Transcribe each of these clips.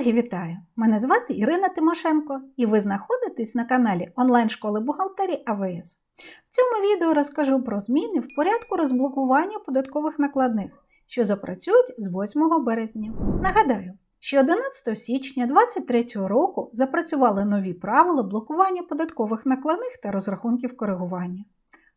Колеги, вітаю! Мене звати Ірина Тимошенко, і ви знаходитесь на каналі онлайн-школи бухгалтерії АВС. В цьому відео розкажу про зміни в порядку розблокування податкових накладних, що запрацюють з 8 березня. Нагадаю, що 11 січня 2023 року запрацювали нові правила блокування податкових накладних та розрахунків коригування.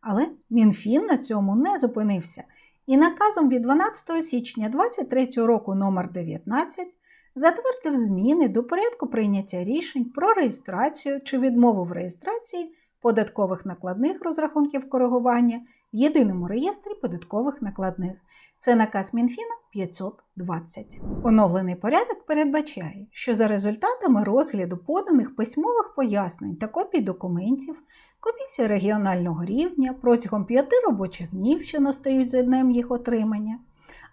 Але Мінфін на цьому не зупинився. І наказом від 12 січня 2023 року номер 19 затвердив зміни до порядку прийняття рішень про реєстрацію чи відмову в реєстрації податкових накладних розрахунків коригування в єдиному реєстрі податкових накладних. Це наказ Мінфіна 520. Оновлений порядок передбачає, що за результатами розгляду поданих письмових пояснень та копій документів комісія регіонального рівня протягом п'яти робочих днів, що настають за днем їх отримання,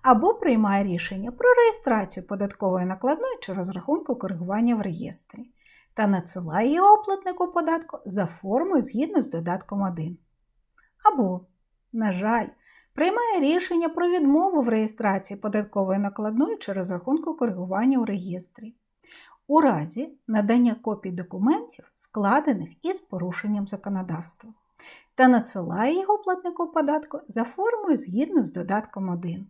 або приймає рішення про реєстрацію податкової накладної чи розрахунку коригування в реєстрі та надсилає його оплатнику податку за формою згідно з додатком 1. Або, на жаль, приймає рішення про відмову в реєстрації податкової накладної чи розрахунку коригування у реєстрі. У разі надання копій документів, складених із порушенням законодавства, та надсилає його платнику податку за формою згідно з додатком 1.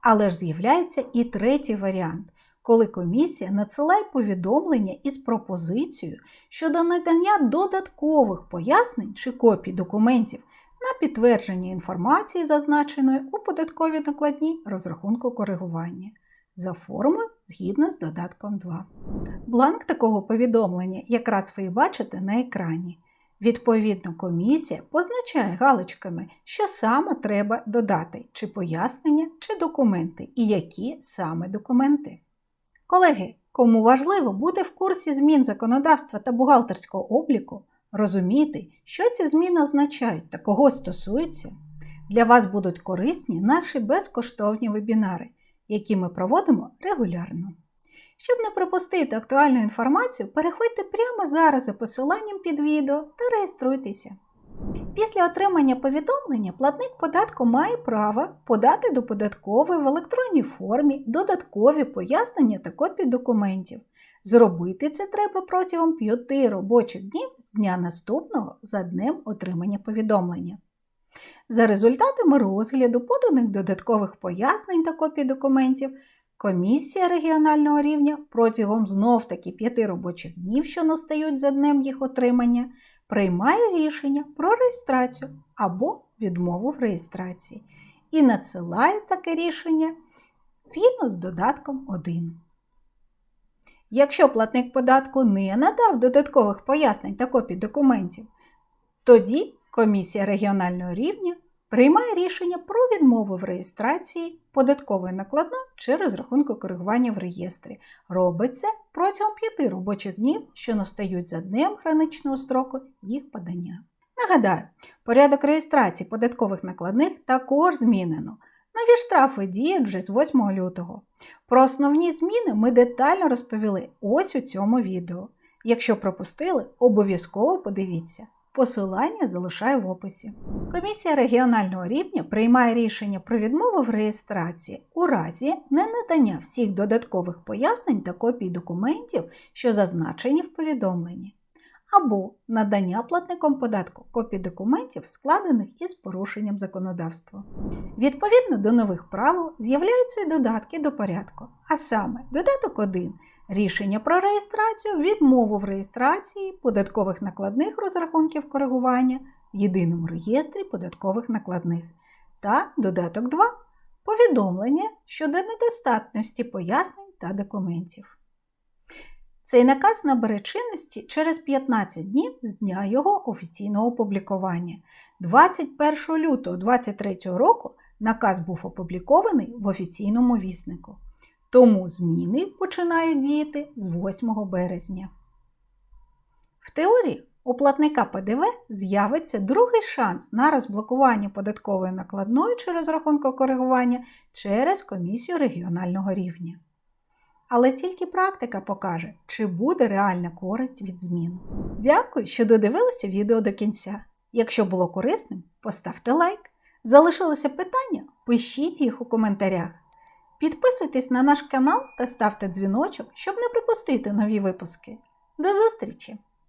Але ж з'являється і третій варіант, коли комісія надсилає повідомлення із пропозицією щодо надання додаткових пояснень чи копій документів на підтвердження інформації, зазначеної у податковій накладній розрахунку коригування, за формою згідно з додатком 2. Бланк такого повідомлення якраз ви бачите на екрані. Відповідно, комісія позначає галочками, що саме треба додати, чи пояснення, чи документи, і які саме документи. Колеги, кому важливо бути в курсі змін законодавства та бухгалтерського обліку, розуміти, що ці зміни означають та кого стосуються, для вас будуть корисні наші безкоштовні вебінари, які ми проводимо регулярно. Щоб не пропустити актуальну інформацію, переходьте прямо зараз за посиланням під відео та реєструйтеся. Після отримання повідомлення платник податку має право подати до податкової в електронній формі додаткові пояснення та копії документів. Зробити це треба протягом 5 робочих днів з дня наступного за днем отримання повідомлення. За результатами розгляду поданих додаткових пояснень та копій документів, комісія регіонального рівня протягом знов-таки 5 робочих днів, що настають за днем їх отримання, приймає рішення про реєстрацію або відмову в реєстрації і надсилає таке рішення згідно з додатком 1. Якщо платник податку не надав додаткових пояснень та копій документів, тоді комісія регіонального рівня приймає рішення про відмову в реєстрації податкової накладної чи розрахунку коригування в реєстрі. Робить це протягом 5 робочих днів, що настають за днем граничного строку їх подання. Нагадаю, порядок реєстрації податкових накладних також змінено. Нові штрафи діють вже з 8 лютого. Про основні зміни ми детально розповіли ось у цьому відео. Якщо пропустили, обов'язково подивіться. Посилання залишаю в описі. Комісія регіонального рівня приймає рішення про відмову в реєстрації у разі ненадання всіх додаткових пояснень та копій документів, що зазначені в повідомленні, або надання платником податку копій документів, складених із порушенням законодавства. Відповідно до нових правил з'являються і додатки до порядку, а саме додаток 1 рішення про реєстрацію, відмову в реєстрації податкових накладних розрахунків коригування в єдиному реєстрі податкових накладних та додаток 2 повідомлення щодо недостатності пояснень та документів. Цей наказ набере чинності через 15 днів з дня його офіційного опублікування. 21 лютого 2023 року наказ був опублікований в офіційному віснику. Тому зміни починають діяти з 8 березня. В теорії у платника ПДВ з'явиться другий шанс на розблокування податкової накладної чи розрахунку коригування через комісію регіонального рівня. Але тільки практика покаже, чи буде реальна користь від змін. Дякую, що додивилися відео до кінця. Якщо було корисним, поставте лайк. Залишилися питання? Пишіть їх у коментарях. Підписуйтесь на наш канал та ставте дзвіночок, щоб не пропустити нові випуски. До зустрічі!